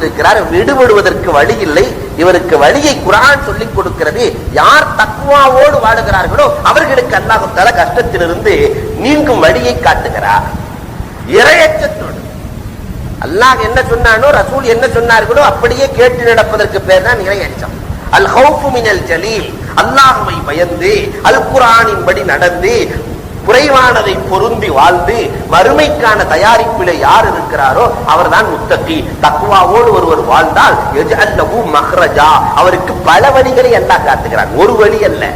இருக்கிறார் விடுபடுவதற்கு வழி இல்லை இவருக்கு வழியை குரான் சொல்லிக் கொடுக்கிறது. யார் தக்குவாவோடு வாழுகிறார்களோ அவர்களுக்கு அல்லாஹு தல கஷ்டத்திலிருந்து நீங்கும் வழியை காட்டுகிறார். இரையச்சத்தோடு. அல்லாஹ் என்ன சொன்னானோ ரசூல் என்ன சொன்னார்களோ அப்படியே கேட்டு நடப்பதற்கு பேர் தான் இரையச்சம். அல் ஹவுஃபு மினல் ஜலீல். அல்லாஹுவை பயந்து அல் குரானின் படி நடந்து குறைவானதை பொருந்தி வாழ்ந்து மறுமைக்கான தயாரிப்பில யார் இருக்கிறாரோ அவர்தான் முத்தகி. தக்குவாவோடு ஒருவர் வாழ்ந்தால் மஹ்ரஜா. அவருக்கு பல வழிகளை எல்லாம் காட்டுகிறான். ஒரு வழி அல்ல.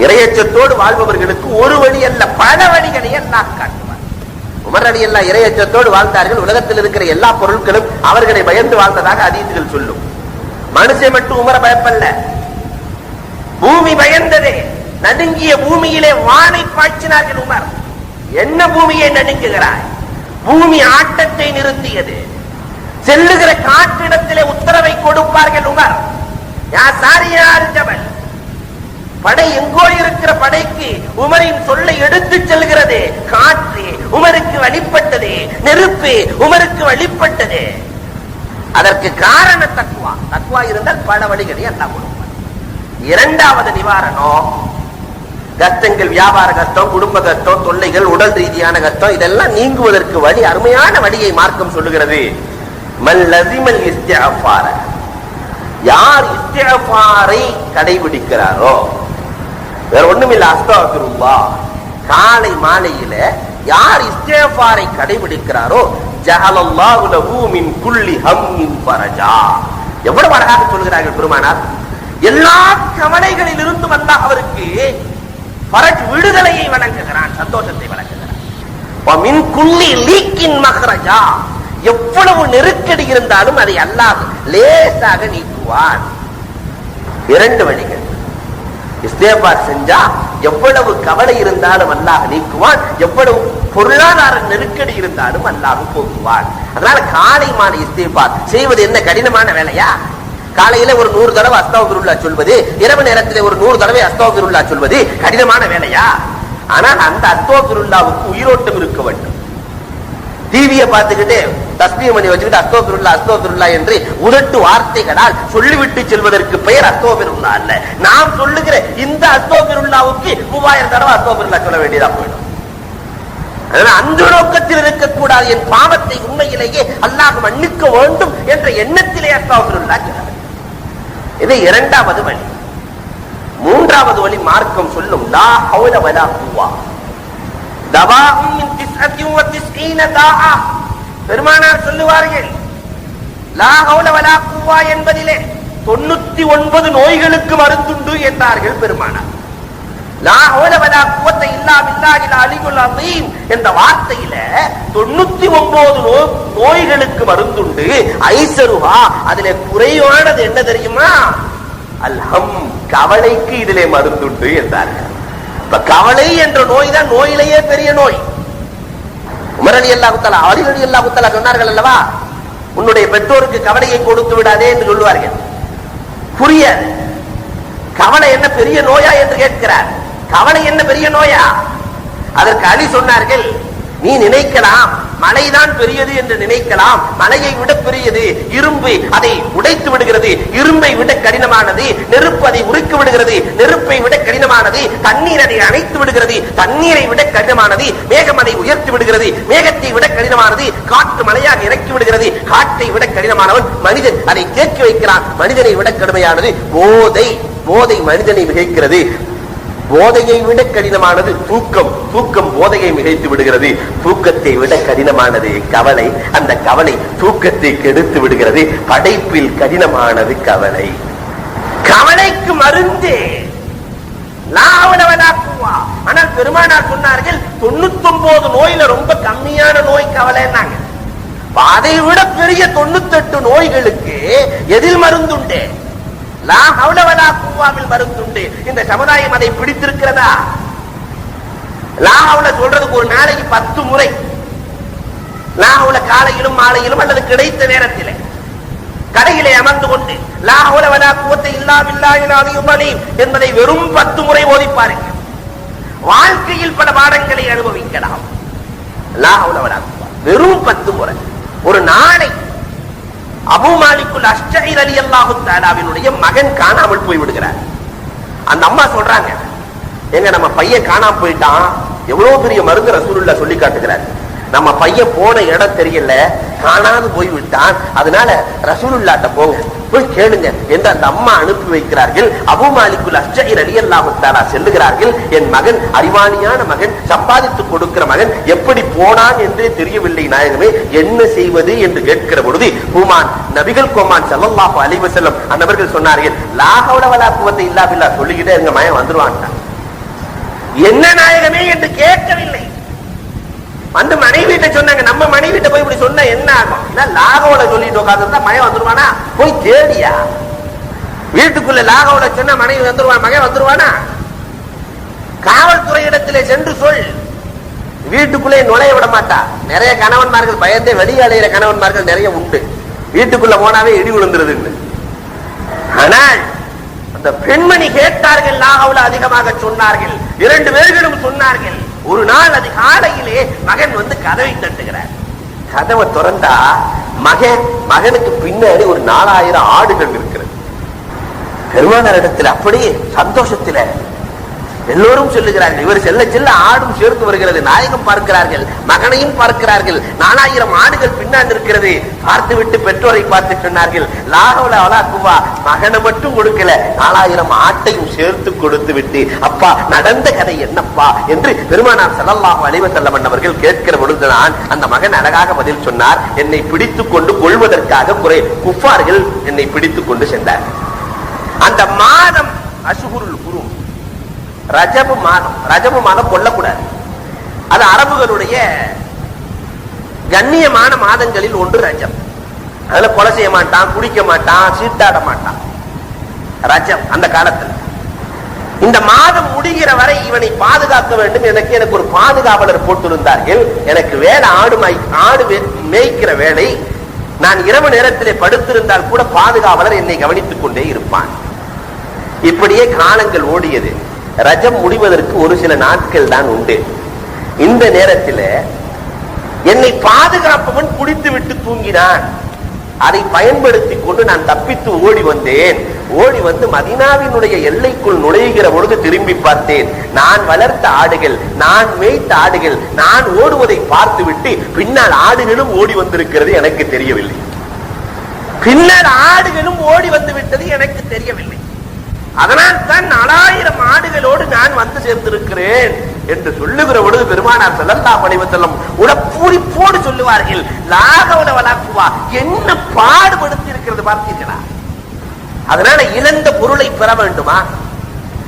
இரையச்சத்தோடு வாழ்பவர்களுக்கு ஒரு வழி அல்ல. பல வழிகளை எல்லாம் காட்டுவார் உமர் அலி அல்லா இரையச்சத்தோடு வாழ்ந்தார்கள். உலகத்தில் இருக்கிற எல்லா பொருட்களும் அவர்களை பயந்து வாழ்ந்ததாக அதீதுகள் சொல்லும். மனுஷன் மட்டும் உமர பயப்பல்ல. பூமி பயந்ததே. நடுங்கிய பூமியிலே வானை பாய்ச்சினார்கள் உமர். என்ன பூமியை நடுங்குகிறாய்? பூமி ஆட்டத்தை நிறுத்தியது. செல்லுகிற காற்றிடத்திலே உத்தரவை கொடுப்பார்கள் உமர். யார் சாரியார் ஜபல். படை எங்கோ இருக்கிற படைக்கு உமரின் சொல்லை எடுத்து செல்கிறது. காற்று உமருக்கு வழிபட்டது. நெருப்பு உமருக்கு வழிபட்டது. அதற்கு காரண தக்குவா தக்குவா இருந்தால் பல வழிகளை எல்லாம் கொடுப்பார். இரண்டாவது நிவாரணம் கஷ்டங்கள் வியாபார கஷ்டம் குடும்ப கஷ்டம் தொல்லைகள் உடல் ரீதியான கஷ்டம் இதெல்லாம் நீங்குவதற்கு வழி அருமையான வழியை மார்க்கம் சொல்லுகிறது. யார் இஸ்திஅஃபாரை கடைபிடிக்கிறாரோ? வேற ஒண்ணுமில்ல அஸ்தகருல்லா காலை மாலையில யார் இஸ்திஃபாரை கடைபிடிக்கிறாரோ? ஜஹலல்லாஹு லஹு குல்லி ஹம்மின் பரஜா எவ்வளவு அழகாக சொல்கிறார்கள் பெருமானார். எல்லா கவலைகளில் இருந்து வந்த அவருக்கு ஃபரஜ் விடுதலையை வழங்குகிறான் சந்தோஷத்தை வழங்குகிறான் வமின் லீக்கின் எவ்வளவு நெருக்கடி இருந்தாலும் அதை அல்லாஹ் லேசாக நீக்குவான். இரண்டு வழிகள். இஸ்தேபார் செஞ்சா எவ்வளவு கவலை இருந்தாலும் அல்லாஹ் நீக்குவான் எவ்வளவு பொருளாதார நெருக்கடி இருந்தாலும் அல்லாஹ் போக்குவான். அதனால காலை மாலை இஸ்தேபார் செய்வது என்ன கடினமான வேலையா? காலையில ஒரு நூறு தடவை அஸ்தவபிருல்லா சொல்வது இரவு நேரத்திலே ஒரு நூறு தடவை அஸ்தவபிருல்லா சொல்வது கடினமான வேலையா? ஆனால் அந்த அஸ்தவபிருல்லாவுக்கு உயிரோட்டம் இருக்க வேண்டும். டிவியை பார்த்துக்கிட்டு தஸ்மீ மணி வச்சுக்கிட்டு அஸ்தோபிருல்லா அஸ்தோபிருல்லா என்று உதட்டு வார்த்தைகளால் சொல்லிவிட்டு செல்வதற்கு பெயர் அஸ்தோபிருல்லா அல்ல. நாம் சொல்லுகிற இந்த அஸ்தோபிருல்லாவுக்கு மூவாயிரம் தடவை அஸ்தோபிருல்லா சொல்ல வேண்டியதா போயிடும். அதனால அந்த நோக்கத்தில் இருக்கக்கூடாது என் பாவத்தை உண்மையிலேயே அல்லாஹ் மன்னிக்க வேண்டும் என்ற எண்ணத்திலே அஸ்தோபிருல்லா சொல்ல இது இரண்டாவது வழி. மூன்றாவது வழி மார்க்கம் சொல்லும் லா ஹவுல வலா குவா தவாஉம் மின் திஸ்அத்தின் வ திஸ்ஈன தாஆ. பெருமானார் சொல்லுவார்கள் லா ஹவுல வலா குவா என்பதிலே தொண்ணூத்தி ஒன்பது நோய்களுக்கு மருந்துண்டு என்றார்கள் பெருமானார். என்ற வார்த்தையில தொண்ணூத்தி ஒன்பது நோ- நோய்களுக்கு மருந்துண்டு ஐசருவா அதுல குறைவானது என்ன தெரியுமா அல்ஹம் கவலைக்கு இதிலே மருந்துண்டு என்றார்கள் இப்ப கவலை என்ற நோய் தான் நோயிலேயே பெரிய நோய் உமர் அலி குத்தலா தஆலா அலி குத்தலா சொன்னார்கள் அல்லவா உன்னுடைய பெற்றோருக்கு கவலையை கொடுத்து விடாதே என்று சொல்லுவார்கள். புரியாது. கவலை என்ன பெரிய நோயா? என்று கேட்கிறார். கவலை என்ன பெரிய நோயா? அதற்கு அலி சொன்னார்கள் நீ நினைக்கலாம் மலைதான் பெரியது என்று நினைக்கலாம். மலையை விட பெரியது இரும்பு அதை உடைத்து விடுகிறது. இரும்பை விட கடினமானது நெருப்பு அதை உருக்கி விடுகிறது. நெருப்பை விட கடினமானது தண்ணீர் அதை அணைத்து விடுகிறது. தண்ணீரை விட கடினமானது மேகம் அதை உயர்த்தி விடுகிறது. மேகத்தை விட கடினமானது காற்று மலையாக இறக்கி விடுகிறது. காற்றை விட கடினமானவன் மனிதன் அதை கேட்க வைக்கிறான். மனிதனை விட கடுமையானது போதை போதை மனிதனை மிகைக்கிறது போதையை விட கடினமானது தூக்கம். தூக்கம் போதையை மிகைத்து விடுகிறது. தூக்கத்தை விட கடினமானது கவலை. அந்த கவலை தூக்கத்தை கெடுத்து விடுகிறது. படைப்பில் கடினமானது கவலை. கவலைக்கு மருந்தே. லாவலவலாக்குவா. ஆனால் பெருமானார் சொன்னார்கள் தொண்ணூத்தி ஒன்பது நோயில ரொம்ப கம்மியான நோய் கவலைன்னாங்க. அதை விட பெரிய தொண்ணூத்தெட்டு நோய்களுக்கு எதில் மருந்துண்டே? லா ஹவுல வலா குவாவில் மருந்துண்டு இந்த சமுதாயம் அதை பிடித்திருக்கிறதா லா ஹவுல சொல்றதுக்கு ஒரு நாளைக்கு பத்து முறை லாஹவுல காலையிலும் மாலையிலும் அல்லது கிடைத்த நேரத்தில் கடையிலே அமர்ந்து கொண்டு லா ஹவுல வலா குவத்தை இல்லா என்பதை வெறும் பத்து முறை ஓதிப்பாருங்க வாழ்க்கையில் பல பாடங்களை அனுபவிக்கலாம் லா ஹவுல வலா வெறும் பத்து முறை ஒரு நாளை அபு மாலிக்குல் அஷ்டஹிர் அலி அல்லாஹு தாலாவினுடைய மகன் காணாமல் போய் விடுகிறார். அந்த அம்மா சொல்றாங்க எங்க நம்ம பையன் காணாம போயிட்டான். எவ்வளவு பெரிய மருந்து ரசூலுல்லா சொல்லி காட்டுகிறார். நம்ம பையன் போன இடம் தெரியல. காணாது போய் விட்டான் அதனால ரசூலுல்லாட்ட போங்க. போய் கேளுங்க. என்று அந்த அம்மா அனுப்பி வைக்கிறார்கள். அபு மாலிக்குல் அஷ்டஹிர் அலி செல்லுகிறார்கள். என் மகன் அறிவாளியான மகன் சம்பாதித்து கொடுக்கிற மகன் எப்படி போனான் என்றே தெரியவில்லை நாயகமே. என்ன செய்வது என்று கேட்கிற பொழுது ஹூமான் நபிகள் கோமான் செல்லல்லாஹு அலிவ செல்லம் அன்னவர்கள் சொன்னார்கள் லாஹவுல வலா குவத்தை இல்லா சொல்லிக்கிட்டே எங்க மயம் வந்துருவான்ட்டான். என்ன நாயகமே என்று கேட்கவில்லை. வந்து மனைவிட்ட சொன்னாங்க நம்ம மனைவிட்ட போய் இப்படி சொன்னா என்ன ஆகும்? லாகோல சொல்லிட்டு உட்காந்துருந்தா மகன் வந்துருவானா? போய் தேடியா? வீட்டுக்குள்ள லாகோல சொன்னா மனைவி வந்துருவான் மகன் வந்துருவானா? காவல்துறை இடத்திலே சென்று சொல். வீட்டுக்குள்ளே நுழைய விட மாட்டா. நிறைய கணவன்மார்கள் பயந்தே வெளியாளையில கணவன்மார்கள் நிறைய உண்டு. வீட்டுக்குள்ள போனாவே இடி விழுந்துருதுன்னு. ஆனால் அந்த பெண்மணி கேட்டார்கள் லாகவுல அதிகமாக சொன்னார்கள். இரண்டு பேர்களும் சொன்னார்கள். ஒரு நாள் அதிகாலையிலே மகன் வந்து கதவை தட்டுகிறார். கதவை திறந்தா மகன் மகனுக்கு பின்னாடி ஒரு நாலாயிரம் ஆடுகள் இருக்கிறது. பெருமானார் இடத்துல அப்படியே சந்தோஷத்துல எல்லோரும் சொல்லுகிறார்கள் இவர் செல்ல செல்ல ஆடும் சேர்த்து வருகிறது நாயகம் பார்க்கிறார்கள் மகனையும் பார்க்கிறார்கள் நாலாயிரம் ஆடுகள் பின்னால் இருக்கிறது பார்த்து விட்டு பெற்றோரை பார்த்து சொன்னார்கள் லாகவல அவலாக்குவா மகனை மட்டும் கொடுக்கல நாலாயிரம் ஆட்டையும் சேர்த்து கொடுத்து விட்டு அப்பா நடந்த கதை என்னப்பா? என்று பெருமானார் செல்லல்லாக அலைஹி வஸல்லம் அவர்கள் கேட்கிற பொழுதுதான் அந்த மகன் அழகாக பதில் சொன்னார் என்னை பிடித்துக் கொண்டு கொள்வதற்காக குறை குஃபார்கள் என்னை பிடித்துக் கொண்டு சென்றார் அந்த மாதம் அசுகுருள் ரஜபு மாதம் ரஜபு மாதம் கொல்லக்கூடாது. அது அரபுகளுடைய கண்ணியமான மாதங்களில் ஒன்று ரஜம் அதுல கொலை செய்ய மாட்டான் குடிக்க மாட்டான் சீட்டாட மாட்டான். ரஜம் அந்த காலத்தில். இந்த மாதம் முடிகிற வரை இவனை பாதுகாக்க வேண்டும் எனக்கு எனக்கு ஒரு பாதுகாவலர் போட்டிருந்தார்கள் எனக்கு வேலை ஆடு மாய் ஆடு மே- மேய்க்கிற வேலை. நான் இரவு நேரத்திலே படுத்திருந்தால் கூட பாதுகாவலர் என்னை கவனித்துக் கொண்டே இருப்பான். இப்படியே காலங்கள் ஓடியது. ரஜம் முடிவதற்கு ஒரு சில நாட்கள் தான் உண்டு. இந்த நேரத்தில் என்னை பாதுகாப்பவன் குடித்து விட்டு தூங்கினான். அதை பயன்படுத்திக் கொண்டு நான் தப்பித்து ஓடி வந்தேன். ஓடி வந்து மதினாவினுடைய எல்லைக்குள் நுழைகிற பொழுது திரும்பி பார்த்தேன். நான் வளர்த்த ஆடுகள் நான் மேய்த்த ஆடுகள் நான் ஓடுவதை பார்த்துவிட்டு பின்னால் ஆடுகளும் ஓடி வந்திருக்கிறது எனக்கு தெரியவில்லை. பின்னர் ஆடுகளும் ஓடி வந்து விட்டது எனக்கு தெரியவில்லை. அதனால் தான் நாலாயிரம் ஆடுகளோடு நான் வந்து சேர்ந்திருக்கிறேன் என்று சொல்லுகிற பொழுது பெருமானார் செல்லல்லா அலைஹி வஸல்லம் உடப்பூரிப்போடு சொல்லுவார்கள் லாகவன வளாக்குவா என்ன பாடுபடுத்தி இருக்கிறது பார்த்தீர்களா? அதனால இழந்த பொருளை பெற வேண்டுமா?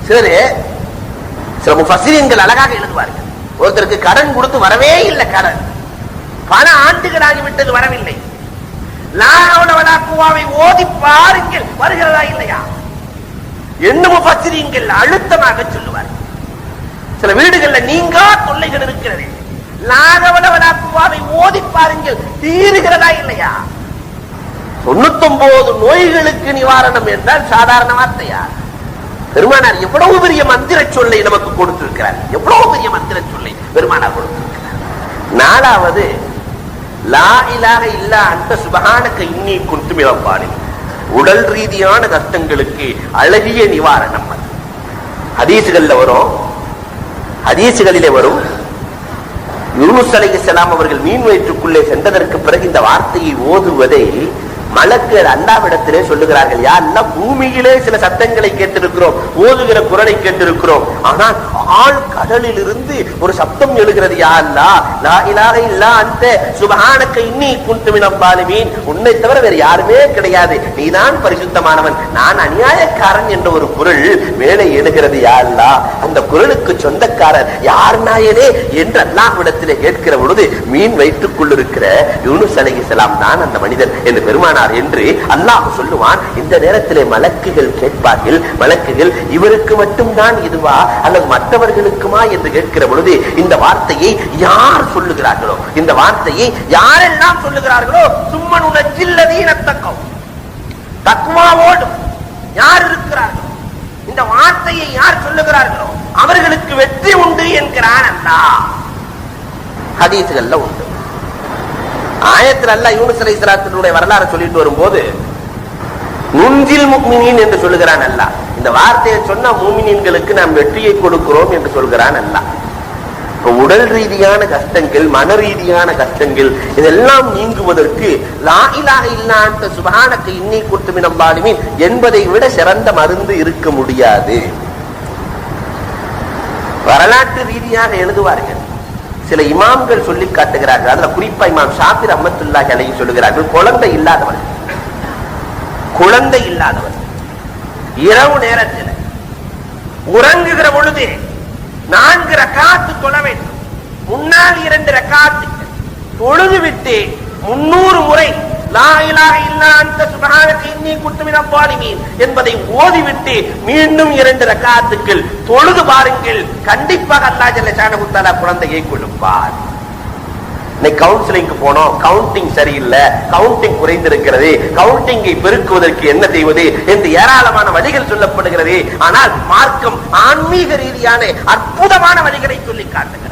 சரி சில முஃபசிரியங்கள் அழகாக எழுதுவார்கள் ஒருத்தருக்கு கடன் கொடுத்து வரவே இல்லை கடன். பல ஆண்டுகளாகி விட்டது வரவில்லை. லாகவன வளாக்குவாவை ஓதி பாருங்கள் வருகிறதா இல்லையா? என்னமோ பச்சிரிங்கள் அழுத்தமாக சொல்லுவார். சில வீடுகள்ல நீங்கா தொல்லைகள் இருக்கிறது. லாகவலவலாக்குவாவை ஓதி பாருங்கள் தீருகிறதா இல்லையா? தொண்ணூத்தொன்பது நோய்களுக்கு நிவாரணம் என்றால் சாதாரண வார்த்தையா? பெருமானார் எவ்வளவு பெரிய மந்திர சொல்லை நமக்கு கொடுத்திருக்கிறார். எவ்வளவு பெரிய மந்திர சொல்லை பெருமானார் கொடுத்திருக்கிறார். நாலாவது லா இலாக இல்லா அந்த சுபகானக்கு இன்னி குந்து உடல் ரீதியான கஷ்டங்களுக்கு அழகிய நிவாரணம் அது. ஹதீசுகள்ல வரும். ஹதீசுகளிலே வரும். யூனுஸ் அலைஹிஸ்ஸலாம் அவர்கள் மீன் வயிற்றுக்குள்ளே சென்றதற்கு பிறகு இந்த வார்த்தையை ஓதுவதை மலக்கு அல்லாவிடத்திலே சொல்லுகிறார்கள் யாருன்னா பூமியிலே சில சத்தங்களை கேட்டிருக்கிறோம் ஓதுகிற குரலை கேட்டிருக்கிறோம். ஆனால் ஆள் கடலில் இருந்து ஒரு சப்தம் எழுகிறது யா அல்லா லா இலாக இல்லா அந்த சுபஹானக்க இன்னி குன்து பாலுமீன். உன்னை தவிர வேறு யாருமே கிடையாது. நீதான் பரிசுத்தமானவன். நான் அநியாயக்காரன் என்ற ஒரு குரல் மேலே எழுகிறது யாருலா அல்லா அந்த குரலுக்கு சொந்தக்காரர் யார் நாயனே என்று அல்லாஹ்விடத்திலே கேட்கிற பொழுது மீன் வயிற்றுக்குள் இருக்கிற யூனுஸ் அலைஹிஸ்ஸலாம் தான் அந்த மனிதன் என்று பெருமானார் என்று அல்லாஹ் சொல்லுவான். இந்த நேரத்திலே மலக்குகள் கேட்பார்கள். மலக்குகள் இவருக்கு மட்டும்தான் இதுவா? அல்லது மற்றவர்களுக்குமா? என்று கேட்கிற பொழுது இந்த வார்த்தையை யார் சொல்லுகிறார்களோ இந்த வார்த்தையை யாரெல்லாம் சொல்லுகிறார்களோ சும்மன் உணர்ச்சில்லதீனத்தக்கம் தக்குவாவோடும் யார் இருக்கிறார்களோ இந்த வார்த்தையை யார் சொல்லுகிறார்களோ அவர்களுக்கு வெற்றி உண்டு என்கிறான் அல்லா ஹதீசுகள்ல உண்டு. ஆயத்தில் அல்ல யூனுஸ் அலைஹிஸ்ஸலாத்தினுடைய வரலாறு சொல்லிட்டு வரும்போது நுஞ்சில் முக்மினின் என்று சொல்லுகிறான் அல்லா இந்த வார்த்தையை சொன்ன மூமினின்களுக்கு நாம் வெற்றியை கொடுக்கிறோம் என்று சொல்கிறான் அல்லாஹ். உடல் ரீதியான கஷ்டங்கள் மன ரீதியான கஷ்டங்கள் இதெல்லாம் நீங்குவதற்கு லாயிலாக இலாஹ இல்லா அன்த சுப்ஹானக இன்னி என்பதை விட சிறந்த மருந்து இருக்க முடியாது. வரலாற்று ரீதியாக எழுதுவார்கள். சில இமாம்கள் சொல்லி காட்டுகிறார்கள். அதுல குறிப்பா இமாம் ஷாபிர் அஹமத்துல்லாஹி அலைஹி சொல்லுகிறார்கள் குழந்தை இல்லாதவன். குழந்தை இல்லாதவன். இரவு நேரத்தில் உறங்குகிற பொழுது நான்கு ரக்காத்து தொழ வேண்டும். முன்னால் இரண்டு ரக்காத்து தொழுது விட்டு முன்னூறு முறை என்பதை ஓதிவிட்டு மீண்டும் இரண்டு ரக்காத்துக்கள் தொழுது பாருங்கள். கண்டிப்பாக அல்லா ஜல்ல ஷானஹு குழந்தையை கொடுப்பார் இன்னைக்கு கவுன்சிலிங்க்கு போனோம். கவுண்டிங் சரியில்லை. கவுண்டிங் குறைந்திருக்கிறது. கவுண்டிங்கை பெருக்குவதற்கு என்ன செய்வது என்று ஏராளமான வழிகள் சொல்லப்படுகிறது. ஆனால் மார்க்கம் ஆன்மீக ரீதியான அற்புதமான வழிகளை சொல்லி காட்டுகிறது.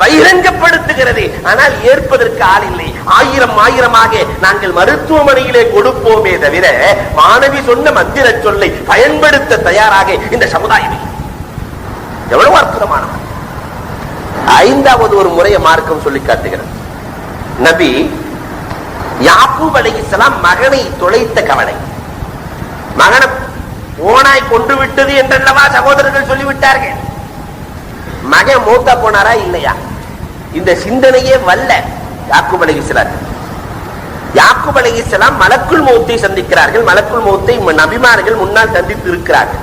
பகிரங்கப்படுத்துகிறது. ஆனால் ஏற்பதற்கு ஆள் இல்லை. ஆயிரம் ஆயிரமாக நாங்கள் மருத்துவமனையிலே கொடுப்போமே தவிர மாணவி சொன்ன மந்திர சொல்லை பயன்படுத்த தயாராக இந்த சமுதாயம் எவ்வளவு அற்புதமானவர். ஐந்தாவது ஒரு முறையை மார்க்கம் சொல்லி காட்டுகிறது. நபி யாக்கூப் அலைஹிஸ்ஸலாம் மகனை தொலைத்த கவலை. மகனை ஓனாய் கொண்டு விட்டது என்றல்லவா சகோதரர்கள் சொல்லிவிட்டார்கள். மகன் மூத்தா போனாரா இல்லையா? இந்த சிந்தனையே வல்ல யாக்கூப் அலைஹிஸ்ஸலாம் யாக்கூப் அலைஹிஸ்ஸலாம் மலக்குள் மௌத்தை சந்திக்கிறார்கள். மலக்குள் மௌத்தை நபிமார்கள் முன்னால் சந்தித்து இருக்கிறார்கள்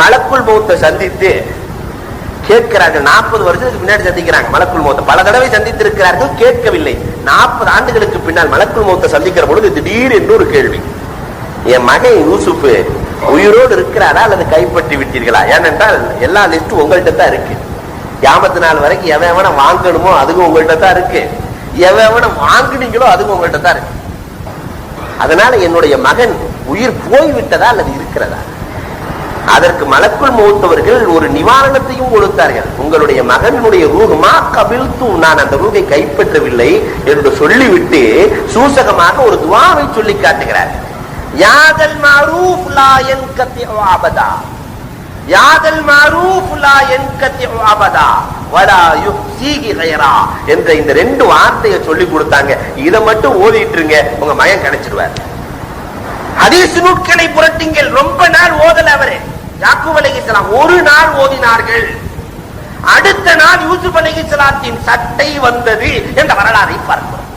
மலக்குள் மௌத்தை சந்தித்து கேட்கிறார்கள். நாற்பது வருஷத்துக்கு பின்னாடி சந்திக்கிறாங்க மலக்குள் மௌத்த. பல தடவை சந்தித்து இருக்கிறார்கள் கேட்கவில்லை. நாற்பது ஆண்டுகளுக்கு பின்னால் மலக்குள் மௌத்த சந்திக்கிற பொழுது திடீர் என்று ஒரு கேள்வி. என் மகன் யூசுப்பு உயிரோடு இருக்கிறாரா அல்லது கைப்பற்றி விட்டீர்களா? ஏனென்றால் எல்லா லிஸ்டும் உங்கள்கிட்ட தான் இருக்கு. கியாமத்து நாள் வரைக்கும் எவன் எவனை வாங்கணுமோ அதுவும் உங்கள்கிட்ட தான் இருக்கு. எவன் எவனை வாங்குனீங்களோ அதுவும் உங்கள்கிட்ட தான் இருக்கு. அதனால என்னுடைய மகன் உயிர் போய்விட்டதா அல்லது இருக்கிறதா? அதற்கு மலக்குள் மூத்தவர்கள் ஒரு நிவாரணத்தையும் கொடுத்தார்கள். உங்களுடைய மகனுடைய ரூகமா கவிழ்த்தும் நான் அந்த ரூகை கைப்பற்றவில்லை என்று சொல்லிவிட்டு சூசகமாக ஒரு துவாவை சொல்லி காட்டுகிறார். யாதல் மாரூப் லாயன் யன்கத்தி யாதல் மாரூஃப் லா யன்கத்தி அபதா வலா யுஹ்சீகி கைரா என்ற இந்த ரெண்டு வார்த்தையை சொல்லி கொடுத்தாங்க. இதை மட்டும் ஓதிட்டுருங்க உங்க மகன் கிடைச்சிருவார். ஹதீஸ் நூட்களை புரட்டுங்கள். ரொம்ப நாள் ஓதல அவரு. யாக்கூப் அலைஹிஸ்ஸலாம் ஒரு நாள் ஓதினார்கள். அடுத்த நாள் யூசுப் அலைஹிஸ்ஸலாத்தின் சட்டை வந்தது என்ற வரலாறை பார்க்கிறோம்.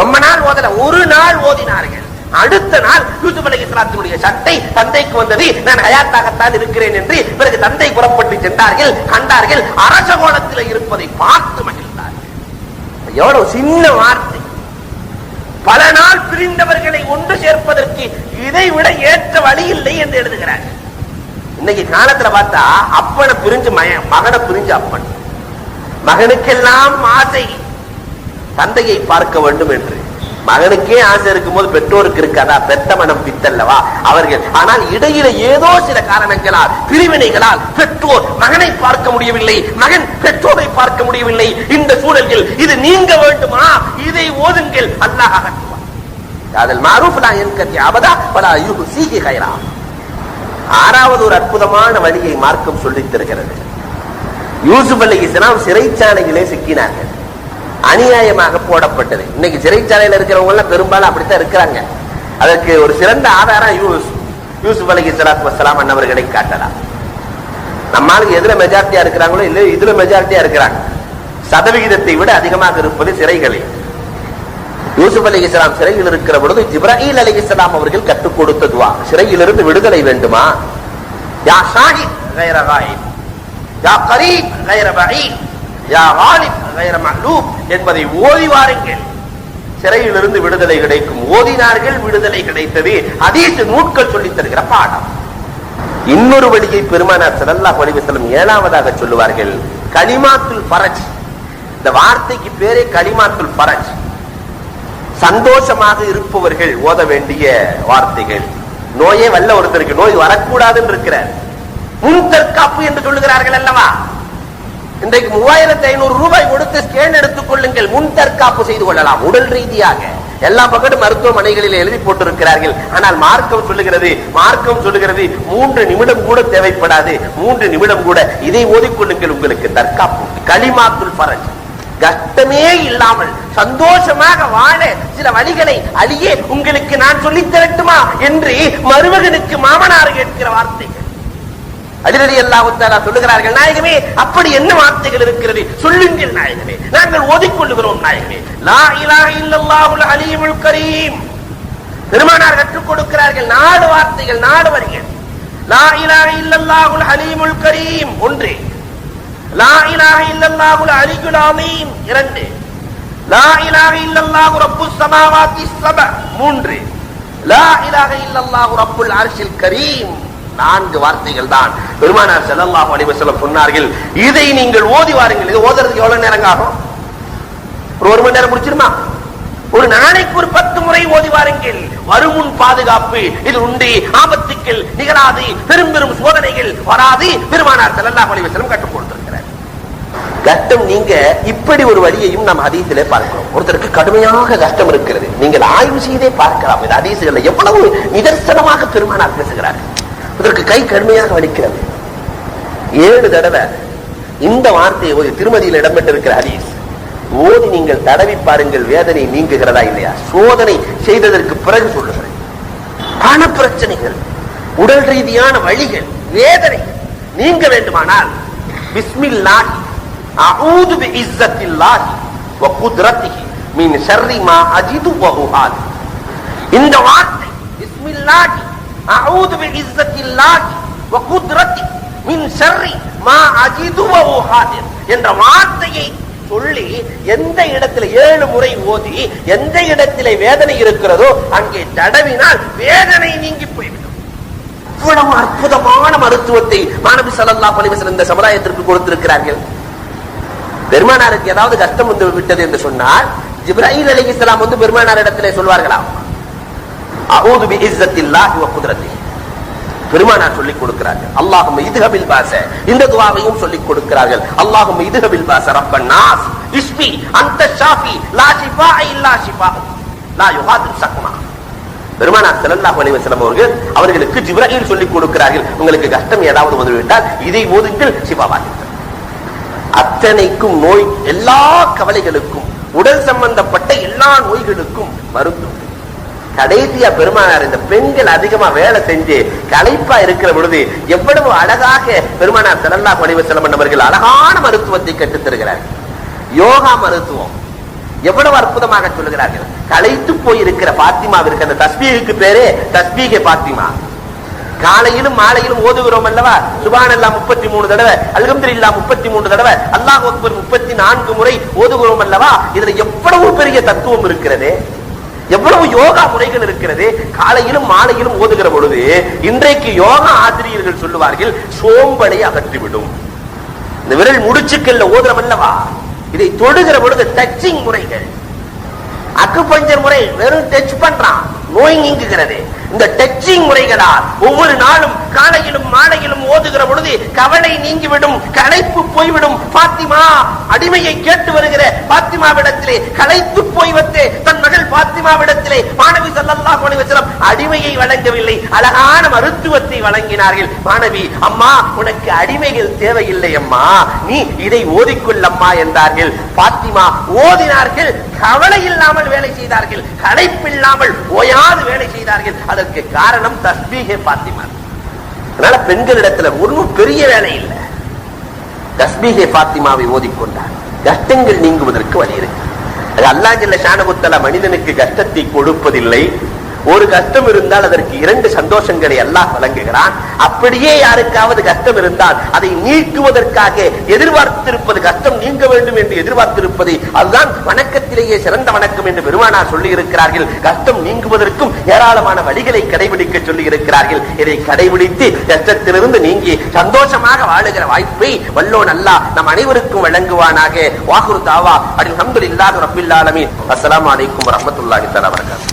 ரொம்ப நாள் ஓதல ஒரு நாள் ஓதினார்கள். அடுத்த நாள் யூசுப் அலைஹிஸ்ஸலாத்தினுடைய சட்டை தந்தைக்கு வந்தது. நான் ஹயாத்தாகத்தான் இருக்கிறேன் என்று பிறகு தந்தை புறப்பட்டு சென்றார்கள். கண்டார்கள். அரச கோலத்தில் இருப்பதை பார்த்து மகிழ்ந்தார்கள். எவ்வளவு சின்ன வார்த்தை. பல நாள் பிரிந்தவர்களை ஒன்று சேர்ப்பதற்கு இதை விட ஏற்ற வழி இல்லை என்று எழுதுகிறார்கள் இன்னைக்கு காலத்துல பார்த்தா அப்பனை பிரிஞ்சு மகன் மகனை பிரிஞ்சு அப்பன். மகனுக்கெல்லாம் ஆசை. தந்தையை பார்க்க வேண்டும் என்று. மகனுக்கே ஆசை இருக்கும்போது பெற்றோருக்கு இருக்காதா? பெத்த மனம் பித்தல்லவா? அவர்கள் ஆனால் இடையில ஏதோ சில காரணங்களால் பிரிவினைகளால் பெற்றோர் மகனை பார்க்க முடியவில்லை மகன் பெற்றோரை பார்க்க முடியவில்லை. இந்த சூழல்கள் இது நீங்க வேண்டுமா? இதை ஓதுங்கள். அல்லாஹ் அதில் மாரூஃப் லா என்கத்தி அபதா பலா யுஹு சீகி கைரா. ஆறாவது ஒரு அற்புதமான வழியை மார்க்கம் சொல்லித் தருகிறது. யூசுப் அலி இஸ்லாம் சிறைச்சாலைகளே சிக்கினார்கள். அநியாயமாக போடப்பட்டது. இன்னைக்கு சிறைச்சாலையில் இருக்கிறவங்க எல்லாம் பெரும்பாலும் அப்படித்தான் இருக்கிறாங்க. அதற்கு ஒரு சிறந்த ஆதாரம் யூஸ். யூசுப் அலி சலாத் வசலாம் அண்ணவர்களை காட்டலாம். நம்மளுக்கு எதுல மெஜாரிட்டியா இருக்கிறாங்களோ இல்ல இதுல மெஜாரிட்டியா இருக்கிறாங்க. சதவிகிதத்தை விட அதிகமாக இருப்பது சிறைகளில் யூசுப் அலி இஸ்லாம் சிறையில் இருக்கிற பொழுது ஜிப்ராஹில் அலி இஸ்லாம் அவர்கள் கற்றுக் கொடுத்ததுவா சிறையில் சிறையிலிருந்து விடுதலை வேண்டுமா? யா ஷாஹித் யா கரீப் யா என்பதை ஓதி வாருங்கள் சிறையிலிருந்து விடுதலை கிடைக்கும் ஓதினார்கள் விடுதலை கிடைத்தது. அதீஸ் நூட்கள் சொல்லித் தருகிற பாடம். இன்னொரு வழியை பெருமானார் ஸல்லல்லாஹு அலைஹி ஏழாவதாக சொல்லுவார்கள். களிமாத்துல் பரஜ் இந்த வார்த்தைக்கு பேரே களிமாத்துல் பரஜ் சந்தோஷமாக இருப்பவர்கள் ஓத வேண்டிய வார்த்தைகள். நோயே வல்ல ஒருத்தருக்கு நோய் வரக்கூடாதுன்னு இருக்கிறார். முன் தற்காப்பு என்று சொல்லுகிறார்கள் அல்லவா? இன்றைக்கு மூவாயிரத்தி ஐநூறு ரூபாய் கொடுத்து ஸ்கேன் எடுத்துக் கொள்ளுங்கள். முன் தற்காப்பு செய்து கொள்ளலாம். உடல் ரீதியாக. எல்லா பக்கமும் மருத்துவமனைகளில் எழுதி போட்டிருக்கிறார்கள். ஆனால் மார்க்கம் சொல்லுகிறது மார்க்கம் சொல்லுகிறது மூன்று நிமிடம் கூட தேவைப்படாது. மூன்று நிமிடம் கூட இதை ஓதிக்கொள்ளுங்கள் உங்களுக்கு தற்காப்பு. களிமாத்துல் பரஜ் கஷ்டமே இல்லாமல் சந்தோஷமாக வாழ சில வழிகளை அழியே உங்களுக்கு நான் சொல்லித் தரட்டுமா? என்று மருமகனுக்கு மாமனார் கேட்கிற வார்த்தைகள் அதிரடி அல்லாஹுத்தாலா சொல்லுகிறார்கள் நாயகமே அப்படி என்ன வார்த்தைகள் இருக்கிறது? சொல்லுங்கள் நாயகமே. நாங்கள் ஓதிக்கொள்ளுகிறோம் நாயகமே. லா இலாஹ இல்லல்லாஹுல் அலீமுல் கரீம். பெருமானார் கற்றுக் கொடுக்கிறார்கள் நாலு வார்த்தைகள் நாலு வரிகள். லா இலாஹ இல்லல்லாஹுல் அலீமுல் கரீம் ஒன்று. லா இலாஹ இல்லல்லாஹுல் அலியுல் அலீம் இரண்டு. லா இலாக இல்லல்லாஹு ரப்பு சமாவாத்தி சப மூன்று. லா இலாக இல்லல்லாஹு ரப்புல் அர்ஷில் கரீம் நான்கு வார்த்தைகள் தான். பெருமானார் ஸல்லல்லாஹு அலைஹி வஸல்லம் சொன்னார்கள் இதை நீங்கள் ஓதி வாருங்கள். இது ஓதுறதுக்கு எவ்வளவு நேரம் ஆகும்? ஒரு ஒரு மணி நேரம் முடிச்சிருமா? ஒரு நாளைக்கு ஒரு பத்து முறை ஓதி வாருங்கள். வருமுன் பாதுகாப்பு இது உண்டு. ஆபத்துக்கள் நிகழாது. பெரும் பெரும் சோதனைகள் வராது. பெருமானார் ஸல்லல்லாஹு அலைஹி வஸல்லம் கற்றுக் கொடுத்திருக்கிறார். கஷ்டம் நீங்க இப்படி ஒரு வழியையும் நாம் ஹதீஸிலே பார்க்கிறோம். ஒருத்தருக்கு கடுமையாக கஷ்டம் இருக்கிறது. நீங்கள் ஆய்வு செய்தே பார்க்கலாம். இந்த அதீசுகளை எவ்வளவு நிதர்சனமாக பெருமானார் பேசுகிறார்கள் இதற்கு கை கடுமையாக வலிக்கிறது. ஏழு தடவை இந்த வார்த்தையை ஓதி திருமதியில் இடம்பெற்றிருக்கிற ஹரீஸ் ஓதி நீங்கள் தடவி பாருங்கள் வேதனை நீங்குகிறதா இல்லையா? சோதனை செய்ததற்கு பிறகு சொல்லுகிறேன். பண பிரச்சனைகள் உடல் ரீதியான வழிகள் வேதனை நீங்க வேண்டுமானால் பிஸ்மில்லாஹி அஊது பி பிஇஸ்ஸத்தில்லாஹி வ குத்ரத்திஹி மின் ஷர்ரி மா அஜிது வ உஹால் இந்த வார்த்தை பிஸ்மில்லாஹி அஊது மா அஜிது என்ற வார்த்தையை சொல்லி எந்த இடத்துல ஏழு முறை ஓதி எந்த இடத்திலே வேதனை இருக்கிறதோ அங்கே தடவினால் வேதனை நீங்கி போய்விடும். இவ்வளவு அற்புதமான மருத்துவத்தை மாணவி சலல்லா பலிவசன் இந்த சமுதாயத்திற்கு கொடுத்திருக்கிறார்கள். பெருமானாருக்கு ஏதாவது கஷ்டம் வந்து விட்டது என்று சொன்னால் ஜிப்ராஹிம் இஸ்லாம் வந்து பெருமானார் இடத்திலே சொல்வார்களாம். அஊது பி இஸ்ஸத்தில்லாஹி வ குத்ரத்திஹி. பெருமானார் சொல்லிக் கொடுக்கிறார்கள். அல்லாஹும் இதுஹபில் பாச இந்த துவாவையும் சொல்லிக் கொடுக்கிறார்கள். அல்லாஹும் இதுஹபில் பாச ரப்பன் நாஸ் இஸ்பி அந்த ஷாஃபி லா ஷிஃபா இல்லா ஷிஃபா லா யுகாதிரு சக்மா. பெருமானார் ஸல்லல்லாஹு அலைஹி வஸல்லம் அவர்கள் அவர்களுக்கு ஜிப்ராஹிம் சொல்லிக் கொடுக்கிறார்கள். உங்களுக்கு கஷ்டம் ஏதாவது வந்துவிட்டால் இதை ஓதுங்கள் ஷிஃபாவாகிறது அத்தனைக்கும் நோய் எல்லா கவலைகளுக்கும் உடல் சம்பந்தப்பட்ட எல்லா நோய்களுக்கும் மருந்து. கடைசியா பெருமானார் இந்த பெண்கள் அதிகமா வேலை செஞ்சு களைப்பா இருக்கிற பொழுது எவ்வளவு அழகாக பெருமானார் செல்லல்லா பணிவு செல்லம் அவர்கள் அழகான மருத்துவத்தை கற்றுத்தருகிறார் யோகா மருத்துவம். எவ்வளவு அற்புதமாக சொல்லுகிறார்கள். களைத்து போய் இருக்கிற பாத்திமாவிற்கு அந்த தஸ்பீகுக்கு பேரே தஸ்பீகே பாத்திமா. காலையிலும் மாலையிலும் ஓதுகிறோம் அல்லவா? சுபானல்லா முப்பத்தி மூணு தடவை அல்ஹம்துலில்லா முப்பத்தி மூணு தடவை அல்லாஹ் முப்பத்தி நான்கு முறை ஓதுகிறோம் அல்லவா? இதுல எவ்வளவு பெரிய தத்துவம் இருக்கிறது? எவ்வளவு யோகா முறைகள் இருக்கிறது? காலையிலும் மாலையிலும் ஓதுகிற பொழுது இன்றைக்கு யோகா ஆசிரியர்கள் சொல்லுவார்கள் சோம்பலை அகற்றிவிடும். இந்த விரல் முடிச்சுக்கல்ல ஓதுறோம் அல்லவா? இதை தொடுகிற பொழுது டச்சிங் முறைகள். அக்குபஞ்சர் முறை வெறும் டச் பண்றான் நோய் நீங்குகிறது. இந்த டச்சிங் முறைகளால் ஒவ்வொரு நாளும் காலையிலும் மாலையிலும் ஓதுகிற பொழுது கவலை நீங்கிவிடும் களைப்பு போய்விடும். பாத்திமா அடிமையை கேட்டு வருகிற பாத்திமாவிடத்திலே களைத்து போய் வந்து தன் பாத்திமாவிடத்திலே மாணவி ஸல்லல்லாஹு அலைஹி அடிமையை வழங்கவில்லை. அழகான மருத்துவத்தை வழங்கினார்கள். மாணவி அம்மா உனக்கு அடிமைகள் தேவையில்லை அம்மா. நீ இதை ஓதிக்கொள்ளம்மா என்றார்கள். பாத்திமா ஓதினார்கள். கவலை இல்லாமல் வேலை செய்தார்கள். களைப்பில்லாமல் ஓயாது வேலை செய்தார்கள். அதற்கு காரணம் தஸ்பீகே பாத்திமா. அதனால பெண்களிடத்துல ஒன்றும் பெரிய வேலை இல்லை. தஸ்பீகே பாத்திமாவை ஓதிக்கொண்டார். கஷ்டங்கள் நீங்குவதற்கு வழி இருக்கு. அது அல்லாஹ் ஜல்ல மனிதனுக்கு கஷ்டத்தை கொடுப்பதில்லை. ஒரு கஷ்டம் இருந்தால் அதற்கு இரண்டு சந்தோஷங்களை எல்லாம் வழங்குகிறான். அப்படியே யாருக்காவது கஷ்டம் இருந்தால் அதை நீக்குவதற்காக எதிர்பார்த்திருப்பது கஷ்டம் நீங்க வேண்டும் என்று எதிர்பார்த்திருப்பதை அதுதான் வணக்கத்திலேயே சிறந்த வணக்கம் என்று பெருமானார் சொல்லி இருக்கிறார்கள் கஷ்டம் நீங்குவதற்கும் ஏராளமான வழிகளை கடைபிடிக்க சொல்லி இருக்கிறார்கள் இதை கடைபிடித்து கஷ்டத்திலிருந்து நீங்கி சந்தோஷமாக வாழுகிற வாய்ப்பை வல்லோன் அல்லாஹ் நம் அனைவருக்கும் வழங்குவானாக. வாகுரு தாவா. அல்ஹம்துலில்லாஹி இல்லாத ஆலமீன். அஸ்லாம் அலைக்கும் வரஹ்மத்துல்லாஹி தஆலா